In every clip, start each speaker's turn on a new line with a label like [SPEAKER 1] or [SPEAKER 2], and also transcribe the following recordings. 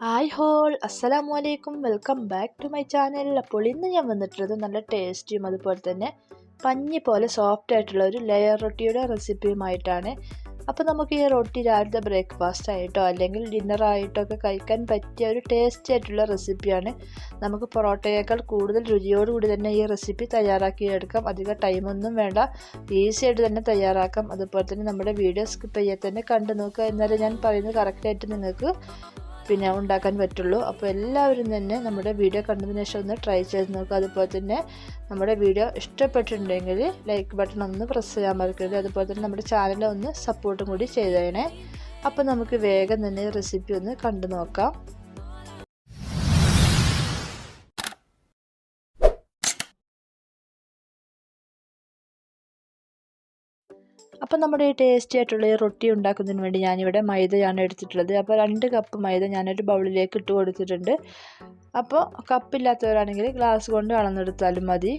[SPEAKER 1] Hi whole അസ്സലാമു അലൈക്കും welcome back to my channel അപ്പോൾ ഇന്ന് ഞാൻ വന്നിട്ടുള്ളത് നല്ല ടേസ്റ്റിയും അതുപോലെ തന്നെ പഞ്ഞി പോലെ സോഫ്റ്റ് ആയിട്ടുള്ള ഒരു ലെയർ റൊട്ടിയുടെ റെസിപ്പിയുമായിട്ടാണ് അപ്പോൾ നമുക്ക് ഈ റൊട്ടി രാവിലത്തെ ബ്രേക്ക്ഫാസ്റ്റ് ആയിട്ടോ അല്ലെങ്കിൽ ഡിന്നറായിട്ടോ ഒക്കെ കഴിക്കാൻ പറ്റിയ ഒരു ടേസ്റ്റി ആയിട്ടുള്ള റെസിപ്പിയാണ് നമുക്ക് പൊറോട്ടയേക്കാൾ കൂടുതൽ രുചിയോടുകൂടി തന്നെ ഈ റെസിപ്പി തയ്യാറാക്കി എടുക്കാം അധികം ടൈമൊന്നും വേണ്ട. ഈസി ആയിട്ട് തന്നെ തയ്യാറാക്കാം. അതുപോലെ തന്നെ നമ്മുടെ വീഡിയോ സ്കിപ്പ് ചെയ്യാൻ തന്നെ കണ്ടു നോക്കുക എന്നാലും ഞാൻ പറയുന്നത് കറക്റ്റായിട്ട് നിങ്ങൾക്ക് പിന്നെ ഉണ്ടാക്കാൻ പറ്റുള്ളൂ. അപ്പോൾ എല്ലാവരും തന്നെ നമ്മുടെ വീഡിയോ കണ്ടതിന് ശേഷം ഒന്ന് ട്രൈ ചെയ്ത് നോക്കുക അതുപോലെ തന്നെ നമ്മുടെ വീഡിയോ ഇഷ്ടപ്പെട്ടിട്ടുണ്ടെങ്കിൽ ലൈക്ക് ബട്ടൺ ഒന്ന് പ്രസ് ചെയ്യാൻ മറക്കരുത്. അതുപോലെ തന്നെ നമ്മുടെ ചാനൽ ഒന്ന് സപ്പോർട്ടും കൂടി ചെയ്തേണേ അപ്പോൾ നമുക്ക് വേഗം തന്നെ റെസിപ്പി ഒന്ന് കണ്ടു നോക്കാം. അപ്പോൾ നമ്മുടെ ഈ ടേസ്റ്റി ആയിട്ടുള്ള ഈ റൊട്ടി ഉണ്ടാക്കുന്നതിന് വേണ്ടി ഞാനിവിടെ മൈദയാണ് എടുത്തിട്ടുള്ളത്. അപ്പോൾ രണ്ട് കപ്പ് മൈദ ഞാനൊരു ബൗളിലേക്ക് ഇട്ട് കൊടുത്തിട്ടുണ്ട്. അപ്പോൾ കപ്പില്ലാത്തവരാണെങ്കിൽ ഗ്ലാസ് കൊണ്ട് അളന്നെടുത്താലും മതി.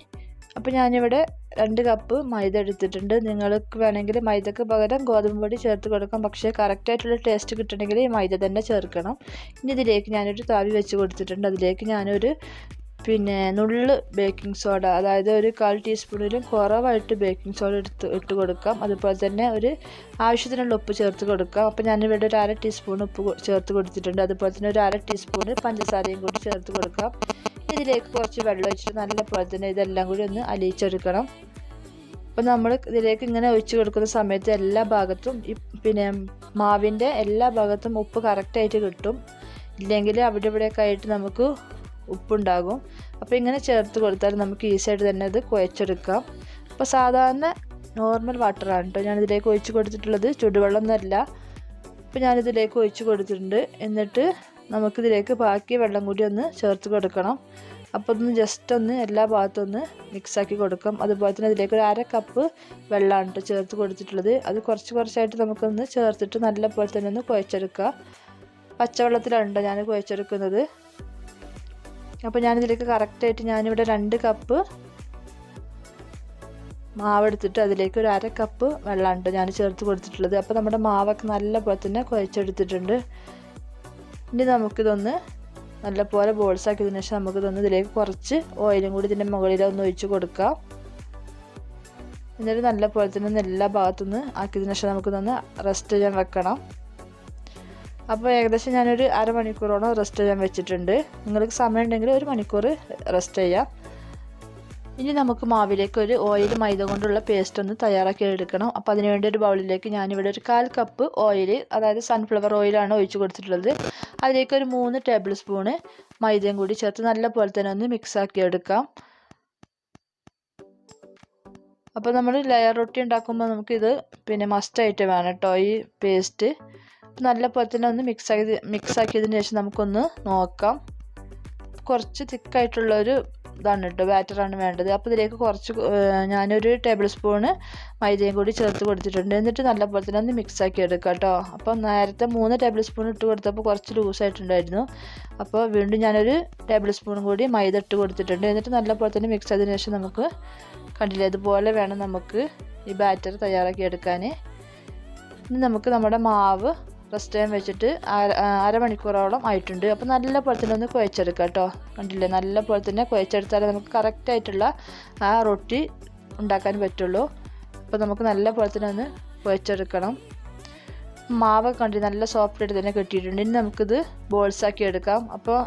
[SPEAKER 1] അപ്പോൾ ഞാനിവിടെ രണ്ട് കപ്പ് മൈദ എടുത്തിട്ടുണ്ട്. നിങ്ങൾക്ക് വേണമെങ്കിൽ മൈദക്ക് പകരം ഗോതമ്പ് പൊടി ചേർത്ത് കൊടുക്കാം. പക്ഷേ കറക്റ്റായിട്ടുള്ള ടേസ്റ്റ് കിട്ടണമെങ്കിൽ ഈ മൈദ തന്നെ ചേർക്കണം. ഇനി ഇതിലേക്ക് ഞാനൊരു താവി വെച്ച് കൊടുത്തിട്ടുണ്ട്. അതിലേക്ക് ഞാനൊരു പിന്നെ നുള്ള് ബേക്കിംഗ് സോഡ അതായത് ഒരു കാൽ ടീസ്പൂണിലും കുറവായിട്ട് ബേക്കിംഗ് സോഡ എടുത്ത് ഇട്ട് കൊടുക്കാം. അതുപോലെ തന്നെ ഒരു ആവശ്യത്തിനുള്ള ഉപ്പ് ചേർത്ത് കൊടുക്കാം. അപ്പോൾ ഞാനിവിടെ ഒരു അര ടീസ്പൂൺ ഉപ്പ് ചേർത്ത് കൊടുത്തിട്ടുണ്ട്. അതുപോലെ തന്നെ ഒരു അര ടീസ്പൂൺ പഞ്ചസാരയും കൂടി ചേർത്ത് കൊടുക്കാം. ഇതിലേക്ക് കുറച്ച് വെള്ളം ഒഴിച്ചിട്ട് നല്ല പോലെ തന്നെ ഇതെല്ലാം കൂടി ഒന്ന് അലിയിച്ചെടുക്കണം. അപ്പോൾ നമ്മൾ ഇതിലേക്ക് ഇങ്ങനെ ഒഴിച്ചു കൊടുക്കുന്ന സമയത്ത് എല്ലാ ഭാഗത്തും പിന്നെ മാവിന്റെ എല്ലാ ഭാഗത്തും ഉപ്പ് കറക്റ്റായിട്ട് കിട്ടും. ഇല്ലെങ്കിൽ അവിടെ ഇവിടെയൊക്കെ ആയിട്ട് നമുക്ക് ഉപ്പുണ്ടാകും. അപ്പോൾ ഇങ്ങനെ ചേർത്ത് കൊടുത്താൽ നമുക്ക് ഈസിയായിട്ട് തന്നെ അത് കുഴച്ചെടുക്കാം. അപ്പോൾ സാധാരണ നോർമൽ വാട്ടറാണ് കേട്ടോ ഞാനിതിലേക്ക് ഒഴിച്ച് കൊടുത്തിട്ടുള്ളത് ചുടുവെള്ളം എന്നല്ല. അപ്പോൾ ഞാനിതിലേക്ക് ഒഴിച്ച് കൊടുത്തിട്ടുണ്ട്. എന്നിട്ട് നമുക്കിതിലേക്ക് ബാക്കി വെള്ളം കൂടി ഒന്ന് ചേർത്ത് കൊടുക്കണം. അപ്പോൾ ഒന്ന് ജസ്റ്റ് ഒന്ന് എല്ലാ ഭാഗത്തും ഒന്ന് മിക്സാക്കി കൊടുക്കാം. അതുപോലെ തന്നെ ഇതിലേക്ക് ഒരു അര കപ്പ് വെള്ളമാണ് കേട്ടോ ചേർത്ത് കൊടുത്തിട്ടുള്ളത്. അത് കുറച്ച് കുറച്ചായിട്ട് നമുക്കൊന്ന് ചേർത്തിട്ട് നല്ല പോലെ തന്നെ ഒന്ന് കുഴച്ചെടുക്കുക പച്ചവെള്ളത്തിലാണ് കേട്ടോ ഞാൻ കുഴച്ചെടുക്കുന്നത്. അപ്പോൾ ഞാനിതിലേക്ക് കറക്റ്റായിട്ട് ഞാനിവിടെ രണ്ട് കപ്പ് മാവെടുത്തിട്ട് അതിലേക്ക് ഒരു അര കപ്പ് വെള്ളമുണ്ട് ഞാൻ ചേർത്ത് കൊടുത്തിട്ടുള്ളത്. അപ്പോൾ നമ്മുടെ മാവൊക്കെ നല്ല പോലെ തന്നെ കുഴച്ചെടുത്തിട്ടുണ്ട്. ഇനി നമുക്കിതൊന്ന് നല്ല പോലെ ബോൾസ് ആക്കിയതിന് ശേഷം നമുക്കിതൊന്ന് ഇതിലേക്ക് കുറച്ച് ഓയിലും കൂടി ഇതിന്റെ മുകളിൽ ഒന്ന് ഒഴിച്ച് കൊടുക്കാം. എന്നിട്ട് നല്ല പോലെ തന്നെ എല്ലാ ഭാഗത്തുനിന്ന് ആക്കിയതിന് ശേഷം നമുക്കിതൊന്ന് റെസ്റ്റ് ചെയ്യാൻ വെക്കണം. അപ്പോൾ ഏകദേശം ഞാനൊരു അരമണിക്കൂറോളം റെസ്റ്റ് ചെയ്യാൻ വെച്ചിട്ടുണ്ട്. നിങ്ങൾക്ക് സമയം ഉണ്ടെങ്കിൽ ഒരു മണിക്കൂർ റെസ്റ്റ് ചെയ്യാം. ഇനി നമുക്ക് മാവിലേക്ക് ഒരു ഓയിൽ മൈദ കൊണ്ടുള്ള പേസ്റ്റ് ഒന്ന് തയ്യാറാക്കി എടുക്കണം. അപ്പോൾ അതിനുവേണ്ടി ഒരു ബൗളിലേക്ക് ഞാനിവിടെ ഒരു കാൽ കപ്പ് ഓയിൽ അതായത് സൺഫ്ലവർ ഓയിലാണ് ഒഴിച്ച് കൊടുത്തിട്ടുള്ളത്. അതിലേക്ക് ഒരു മൂന്ന് ടേബിൾ സ്പൂണ് മൈദയും കൂടി ചേർത്ത് നല്ല പോലെ തന്നെ ഒന്ന് മിക്സാക്കി എടുക്കാം. അപ്പോൾ നമ്മൾ ലെയർ റൊട്ടി ഉണ്ടാക്കുമ്പോൾ നമുക്കിത് പിന്നെ മസ്റ്റായിട്ട് വേണം കേട്ടോ ഈ പേസ്റ്റ് നല്ല പോലെ തന്നെ ഒന്ന് മിക്സ് ആക്കി മിക്സ് ആക്കിയതിന് ശേഷം നമുക്കൊന്ന് നോക്കാം. കുറച്ച് തിക്കായിട്ടുള്ളൊരു ഇതാണ് കേട്ടോ ബാറ്ററാണ് വേണ്ടത്. അപ്പോൾ ഇതിലേക്ക് കുറച്ച് ഞാനൊരു ടേബിൾ സ്പൂണ് മൈദയും കൂടി ചേർത്ത് കൊടുത്തിട്ടുണ്ട്. എന്നിട്ട് നല്ലപോലെ തന്നെ ഒന്ന് മിക്സ് ആക്കി എടുക്കാം കേട്ടോ. അപ്പോൾ നേരത്തെ മൂന്ന് ടേബിൾ സ്പൂൺ ഇട്ട് കൊടുത്തപ്പോൾ കുറച്ച് ലൂസായിട്ടുണ്ടായിരുന്നു അപ്പോൾ വീണ്ടും ഞാനൊരു ടേബിൾ സ്പൂൺ കൂടി മൈദ ഇട്ട് കൊടുത്തിട്ടുണ്ട്. എന്നിട്ട് നല്ലപോലെ തന്നെ മിക്സ് ആയതിനു ശേഷം നമുക്ക് കണ്ടില്ലേ ഇതുപോലെ വേണം നമുക്ക് ഈ ബാറ്റർ തയ്യാറാക്കി എടുക്കാൻ ഇനി നമുക്ക് നമ്മുടെ മാവ് റെസ്റ്റ് ടൈം വെച്ചിട്ട് അരമണിക്കൂറോളം ആയിട്ടുണ്ട്. അപ്പോൾ നല്ല പോലെ തന്നെ ഒന്ന് കുഴച്ചെടുക്കുക കേട്ടോ. കണ്ടില്ലേ? നല്ല പോലെ തന്നെ കുഴച്ചെടുത്താലേ നമുക്ക് കറക്റ്റായിട്ടുള്ള ആ റൊട്ടി ഉണ്ടാക്കാൻ പറ്റുള്ളൂ. അപ്പോൾ നമുക്ക് നല്ല പോലെ തന്നെ ഒന്ന് കുഴച്ചെടുക്കണം. മാവ് കണ്ടി നല്ല സോഫ്റ്റ് ആയിട്ട് തന്നെ കിട്ടിയിട്ടുണ്ട്. ഇനി നമുക്കിത് ബോൾസാക്കി എടുക്കാം. അപ്പോൾ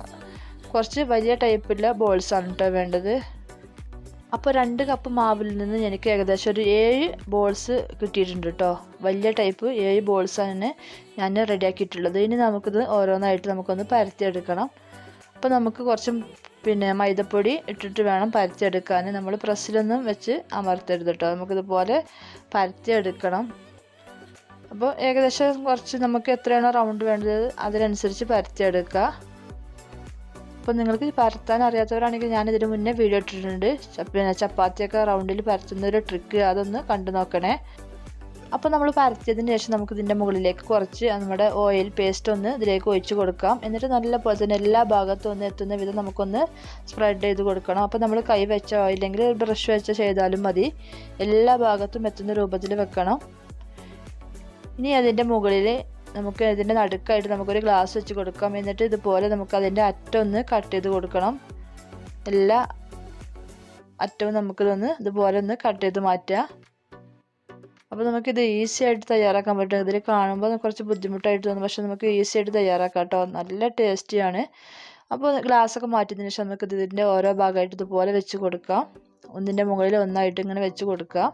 [SPEAKER 1] കുറച്ച് വലിയ ടൈപ്പിലുള്ള ബോൾസാണ് കേട്ടോ വേണ്ടത്. അപ്പോൾ രണ്ട് കപ്പ് മാവിൽ നിന്ന് എനിക്ക് ഏകദേശം ഒരു ഏഴ് ബോൾസ് കിട്ടിയിട്ടുണ്ട് കേട്ടോ വലിയ ടൈപ്പ് ഏഴ് ബോൾസാണ് ഞാൻ റെഡിയാക്കിയിട്ടുള്ളത് ഇനി നമുക്കിത് ഓരോന്നായിട്ട് നമുക്കൊന്ന് പരത്തിയെടുക്കണം. അപ്പോൾ നമുക്ക് കുറച്ച് പിന്നെ മൈദപ്പൊടി ഇട്ടിട്ട് വേണം പരത്തിയെടുക്കാൻ നമ്മൾ പ്രസ്സിലൊന്നും വെച്ച് അമർത്തരുത് കേട്ടോ നമുക്കിതുപോലെ പരത്തിയെടുക്കണം. അപ്പോൾ ഏകദേശം കുറച്ച് നമുക്ക് എത്രയാണോ റൗണ്ട് വേണ്ടത് അതിനനുസരിച്ച് പരത്തിയെടുക്കുക അപ്പോൾ നിങ്ങൾക്ക് പരത്താൻ അറിയാത്തവരാണെങ്കിൽ ഞാൻ ഇതിന് മുന്നേ വീഡിയോ ഇട്ടിട്ടുണ്ട്. പിന്നെ ചപ്പാത്തിയൊക്കെ റൗണ്ടിൽ പരത്തുന്ന ഒരു ട്രിക്ക് അതൊന്ന് കണ്ടു നോക്കണേ. അപ്പോൾ നമ്മൾ പരത്തിയതിന് ശേഷം നമുക്ക് ഇതിന്റെ മുകളിലേക്ക് കുറച്ച് നമ്മുടെ ഓയിൽ പേസ്റ്റ് ഒന്ന് ഇതിലേക്ക് ഒഴിച്ച് കൊടുക്കാം. എന്നിട്ട് നല്ല പോലെ തന്നെ എല്ലാ ഭാഗത്തും ഒന്ന് എത്തുന്ന വിധം നമുക്കൊന്ന് സ്പ്രെഡ് ചെയ്ത് കൊടുക്കണം. അപ്പോൾ നമ്മൾ കൈ വെച്ച ഇല്ലെങ്കിൽ ബ്രഷ് വെച്ചോ ചെയ്താലും മതി. എല്ലാ ഭാഗത്തും എത്തുന്ന രൂപത്തിൽ വെക്കണം. ഇനി അതിന്റെ മുകളിൽ നമുക്ക് ഇതിന്റെ നടുക്കായിട്ട് നമുക്കൊരു ഗ്ലാസ് വെച്ച് കൊടുക്കാം. എന്നിട്ട് ഇതുപോലെ നമുക്ക് അതിന്റെ അറ്റം ഒന്ന് കട്ട് ചെയ്ത് കൊടുക്കണം. എല്ലാ അറ്റവും നമുക്കിതൊന്ന് ഇതുപോലെ ഒന്ന് കട്ട് ചെയ്ത് മാറ്റുക. അപ്പോൾ നമുക്കിത് ഈസി ആയിട്ട് തയ്യാറാക്കാൻ പറ്റും. ഇതിൽ കാണുമ്പോൾ കുറച്ച് ബുദ്ധിമുട്ടായിട്ട് തോന്നും. പക്ഷെ നമുക്ക് ഈസി ആയിട്ട് തയ്യാറാക്കാം കേട്ടോ. നല്ല ടേസ്റ്റിയാണ് അപ്പോൾ ഗ്ലാസ്സൊക്കെ മാറ്റിയതിന് ശേഷം നമുക്ക് ഇതിന്റെ ഓരോ ഭാഗമായിട്ട് ഇതുപോലെ വെച്ച് കൊടുക്കാം. ഒന്നിന്റെ മുകളിൽ ഒന്നായിട്ട് ഇങ്ങനെ വെച്ച് കൊടുക്കാം.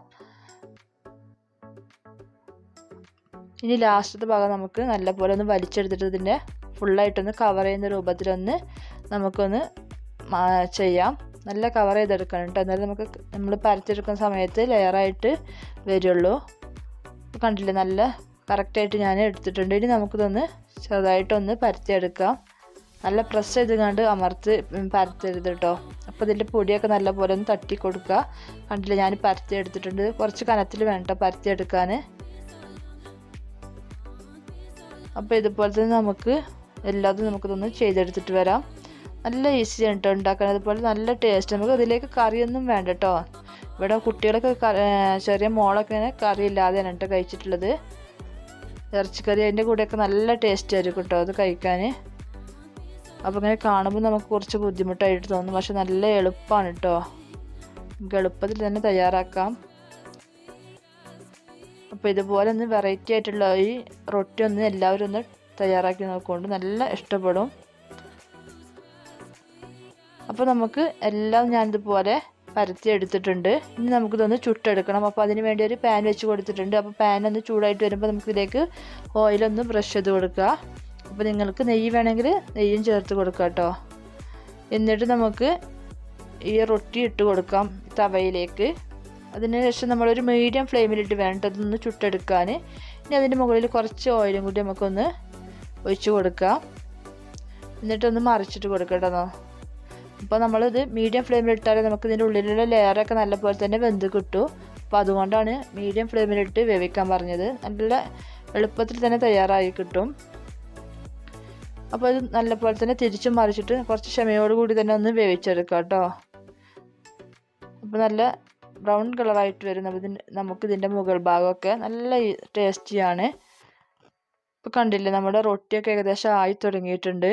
[SPEAKER 1] ഇനി ലാസ്റ്റത്തെ ഭാഗം നമുക്ക് നല്ലപോലെ ഒന്ന് വലിച്ചെടുത്തിട്ട് ഇതിന്റെ ഫുള്ളായിട്ടൊന്ന് കവർ ചെയ്യുന്ന രൂപത്തിലൊന്ന് നമുക്കൊന്ന് ചെയ്യാം. നല്ല കവർ ചെയ്തെടുക്കണം കേട്ടോ. എന്നാലും നമുക്ക് നമ്മൾ പരത്തിയെടുക്കുന്ന സമയത്ത് ലെയറായിട്ട് വരുള്ളൂ. കണ്ടില്ലേ? നല്ല കറക്റ്റായിട്ട് ഞാൻ എടുത്തിട്ടുണ്ട്. ഇനി നമുക്കിതൊന്ന് ചെറുതായിട്ടൊന്ന് പരത്തിയെടുക്കാം. നല്ല പ്രസ് ചെയ്ത് കണ്ട് അമർത്ത് പരത്തരുത് കേട്ടോ. അപ്പോൾ ഇതിന്റെ പൊടിയൊക്കെ നല്ലപോലെ ഒന്ന് തട്ടി കൊടുക്കുക കണ്ടില്ലേ? ഞാൻ പരത്തി എടുത്തിട്ടുണ്ട് കുറച്ച് കനത്തിൽ വേണം പരത്തി എടുക്കാൻ അപ്പോൾ ഇതുപോലെ തന്നെ നമുക്ക് എല്ലാതും നമുക്കിതൊന്ന് ചെയ്തെടുത്തിട്ട് വരാം. നല്ല ഈസിയാണ് കേട്ടോ ഉണ്ടാക്കാൻ. അതുപോലെ നല്ല ടേസ്റ്റ് നമുക്ക് ഇതിലേക്ക് കറിയൊന്നും വേണ്ട കേട്ടോ ഇവിടെ കുട്ടികളൊക്കെ ചെറിയ മോളൊക്കെ കറി ഇല്ലാതെയാണ് കേട്ടോ കഴിച്ചിട്ടുള്ളത്. ഇറച്ചിക്കറി അതിന്റെ കൂടെയൊക്കെ നല്ല ടേസ്റ്റ് ആയിരിക്കും കേട്ടോ അത് കഴിക്കാൻ അപ്പോൾ ഇങ്ങനെ കാണുമ്പോൾ നമുക്ക് കുറച്ച് ബുദ്ധിമുട്ടായിട്ട് തോന്നും. പക്ഷെ നല്ല എളുപ്പമാണ് കേട്ടോ നമുക്ക് എളുപ്പത്തിൽ തന്നെ തയ്യാറാക്കാം. അപ്പോൾ ഇതുപോലെ ഒന്ന് വെറൈറ്റി ആയിട്ടുള്ള ഈ റൊട്ടി ഒന്ന് എല്ലാവരും ഒന്ന് തയ്യാറാക്കി നോക്കുകൊണ്ട് നല്ല ഇഷ്ടപ്പെടും. അപ്പോൾ നമുക്ക് എല്ലാം ഞാനിതുപോലെ പരത്തി എടുത്തിട്ടുണ്ട്. ഇനി നമുക്കിതൊന്ന് ചുട്ടെടുക്കണം. അപ്പോൾ അതിന് വേണ്ടി ഒരു പാൻ വെച്ച് കൊടുത്തിട്ടുണ്ട്. അപ്പോൾ പാൻ ഒന്ന് ചൂടായിട്ട് വരുമ്പോൾ നമുക്കിതിലേക്ക് ഓയിലൊന്ന് ബ്രഷ് ചെയ്ത് കൊടുക്കുക. അപ്പോൾ നിങ്ങൾക്ക് നെയ്യ് വേണമെങ്കിൽ നെയ്യും ചേർത്ത് കൊടുക്കുക കേട്ടോ. എന്നിട്ട് നമുക്ക് ഈ റൊട്ടി ഇട്ട് കൊടുക്കാം തവയിലേക്ക്. അതിന് ശേഷം നമ്മളൊരു മീഡിയം ഫ്ലെയിമിലിട്ട് വേണ്ട അതൊന്ന് ചുട്ടെടുക്കാൻ ഇനി അതിന്റെ മുകളിൽ കുറച്ച് ഓയിലും കൂടി നമുക്കൊന്ന് ഒഴിച്ച് കൊടുക്കാം. എന്നിട്ടൊന്ന് മറിച്ചിട്ട് കൊടുക്കട്ടോ കേട്ടോ അപ്പോൾ നമ്മളിത് മീഡിയം ഫ്ലെയിമിലിട്ടാൽ നമുക്ക് ഇതിന്റെ ഉള്ളിലുള്ള ലെയറൊക്കെ നല്ലപോലെ തന്നെ വെന്ത് കിട്ടും. അപ്പോൾ അതുകൊണ്ടാണ് മീഡിയം ഫ്ലെയിമിലിട്ട് വേവിക്കാൻ പറഞ്ഞത്. നല്ല എളുപ്പത്തിൽ തന്നെ തയ്യാറായി കിട്ടും. അപ്പോൾ ഇത് നല്ലപോലെ തന്നെ തിരിച്ചും മറിച്ചിട്ട് കുറച്ച് ക്ഷമയോട് കൂടി തന്നെ ഒന്ന് വേവിച്ചെടുക്കാം കേട്ടോ അപ്പോൾ നല്ല ബ്രൗൺ കളറായിട്ട് വരും ഇതിന് നമുക്ക് ഇതിന്റെ മുകൾ ഭാഗമൊക്കെ നല്ല ടേസ്റ്റിയാണ് ഇപ്പോൾ കണ്ടില്ലേ നമ്മുടെ റൊട്ടിയൊക്കെ ഏകദേശം ആയി തുടങ്ങിയിട്ടുണ്ട്.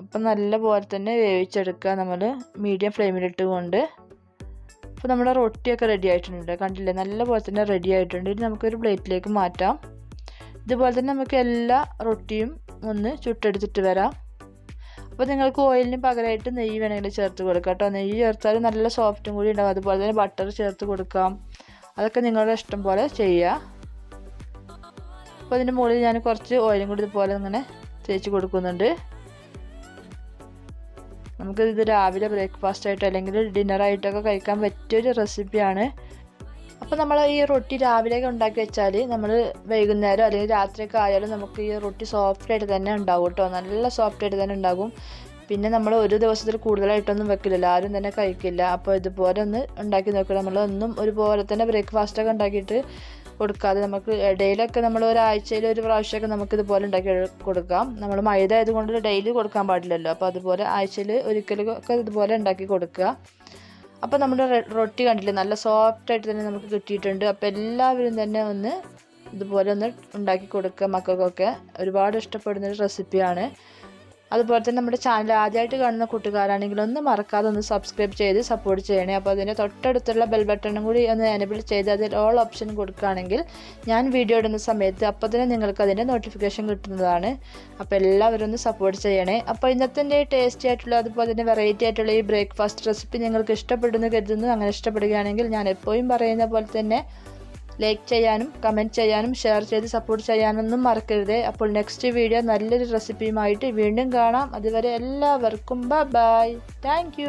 [SPEAKER 1] അപ്പം നല്ല പോലെ തന്നെ വേവിച്ചെടുക്കുക നമ്മൾ മീഡിയം ഫ്ലെയിമിലിട്ട് കൊണ്ട്. അപ്പോൾ നമ്മുടെ റൊട്ടിയൊക്കെ റെഡി ആയിട്ടുണ്ട്. കണ്ടില്ലേ നല്ല പോലെ തന്നെ റെഡി ആയിട്ടുണ്ട്. ഇനി നമുക്കൊരു പ്ലേറ്റിലേക്ക് മാറ്റാം. ഇതുപോലെ തന്നെ നമുക്ക് എല്ലാ റൊട്ടിയും ഒന്ന് ചുട്ടെടുത്തിട്ട് വരാം. അപ്പോൾ നിങ്ങൾക്ക് ഓയിലിന് പകരമായിട്ട് നെയ്യ് വേണമെങ്കിൽ ചേർത്ത് കൊടുക്കാം കേട്ടോ. നെയ്യ് ചേർത്താൽ നല്ല സോഫ്റ്റും കൂടി ഉണ്ടാവും. അതുപോലെ തന്നെ ബട്ടർ ചേർത്ത് കൊടുക്കാം. അതൊക്കെ നിങ്ങളുടെ ഇഷ്ടം പോലെ ചെയ്യുക അപ്പോൾ അതിന്റെ മുകളിൽ ഞാൻ കുറച്ച് ഓയിലും കൂടി ഇതുപോലെ ഇങ്ങനെ തേച്ച് കൊടുക്കുന്നുണ്ട്. നമുക്കിത് രാവിലെ ബ്രേക്ക്ഫാസ്റ്റ് ആയിട്ട് അല്ലെങ്കിൽ ഡിന്നറായിട്ടൊക്കെ കഴിക്കാൻ പറ്റിയൊരു റെസിപ്പിയാണ് അപ്പോൾ നമ്മൾ ഈ റൊട്ടി രാവിലെയൊക്കെ ഉണ്ടാക്കി വെച്ചാൽ നമ്മൾ വൈകുന്നേരം അല്ലെങ്കിൽ രാത്രിയൊക്കെ ആയാലും നമുക്ക് ഈ റൊട്ടി സോഫ്റ്റ് ആയിട്ട് തന്നെ ഉണ്ടാവും കേട്ടോ. നല്ല സോഫ്റ്റ് ആയിട്ട് തന്നെ ഉണ്ടാകും. പിന്നെ നമ്മൾ ഒരു ദിവസത്തിൽ കൂടുതലായിട്ടൊന്നും വെക്കില്ലല്ലോ. ആരും തന്നെ കഴിക്കില്ല. അപ്പോൾ ഇതുപോലെ ഒന്ന് ഉണ്ടാക്കി നോക്കുക നമ്മൾ ഒന്നും ഒരുപോലെ തന്നെ ബ്രേക്ക്ഫാസ്റ്റൊക്കെ ഉണ്ടാക്കിയിട്ട് കൊടുക്കാതെ നമുക്ക് ഇടയിലൊക്കെ നമ്മൾ ഒരാഴ്ചയിൽ ഒരു പ്രാവശ്യമൊക്കെ നമുക്ക് ഇതുപോലെ ഉണ്ടാക്കി കൊടുക്കാം. നമ്മൾ മൈദ ആയതുകൊണ്ട് ഡെയിലി കൊടുക്കാൻ പാടില്ലല്ലോ. അപ്പോൾ അതുപോലെ ആഴ്ചയിൽ ഒരിക്കലൊക്കെ ഇതുപോലെ ഉണ്ടാക്കി കൊടുക്കുക. അപ്പോൾ നമ്മുടെ റൊട്ടി കണ്ടില്ലേ? നല്ല സോഫ്റ്റ് ആയിട്ട് തന്നെ നമുക്ക് കിട്ടിയിട്ടുണ്ട്. അപ്പോൾ എല്ലാവരും തന്നെ ഒന്ന് ഇതുപോലെ ഒന്ന് ഉണ്ടാക്കി കൊടുക്കുക മക്കൾക്കൊക്കെ. ഒരുപാട് ഇഷ്ടപ്പെടുന്ന ഒരു റെസിപ്പിയാണ് അതുപോലെ തന്നെ നമ്മുടെ ചാനൽ ആദ്യമായിട്ട് കാണുന്ന കൂട്ടുകാരാണെങ്കിൽ ഒന്ന് മറക്കാതെ ഒന്ന് സബ്സ്ക്രൈബ് ചെയ്ത് സപ്പോർട്ട് ചെയ്യണേ. അപ്പോൾ അതിന്റെ തൊട്ടടുത്തുള്ള ബെൽ ബട്ടണും കൂടി ഒന്ന് എനബിൾ ചെയ്ത് അതിൽ ഓൾ ഓപ്ഷൻ കൊടുക്കുകയാണെങ്കിൽ ഞാൻ വീഡിയോ ഇടുന്ന സമയത്ത് അപ്പോൾ തന്നെ നിങ്ങൾക്ക് അതിന്റെ നോട്ടിഫിക്കേഷൻ കിട്ടുന്നതാണ്. അപ്പോൾ എല്ലാവരും ഒന്ന് സപ്പോർട്ട് ചെയ്യണേ. അപ്പോൾ ഇന്നത്തെ ടേസ്റ്റി ആയിട്ടുള്ള അതുപോലെ തന്നെ വെറൈറ്റി ആയിട്ടുള്ള ഈ ബ്രേക്ക്ഫാസ്റ്റ് റെസിപ്പി നിങ്ങൾക്ക് ഇഷ്ടപ്പെടുന്നു കരുതുന്നു. അങ്ങനെ ഇഷ്ടപ്പെടുകയാണെങ്കിൽ ഞാൻ എപ്പോഴും പറയുന്ന പോലെ തന്നെ ലൈക്ക് ചെയ്യാനും കമന്റ് ചെയ്യാനും ഷെയർ ചെയ്ത് സപ്പോർട്ട് ചെയ്യാനൊന്നും മറക്കരുത്. അപ്പോൾ നെക്സ്റ്റ് വീഡിയോ നല്ലൊരു റെസിപ്പിയുമായിട്ട് വീണ്ടും കാണാം. അതുവരെ എല്ലാവർക്കും ബൈ ബൈ താങ്ക്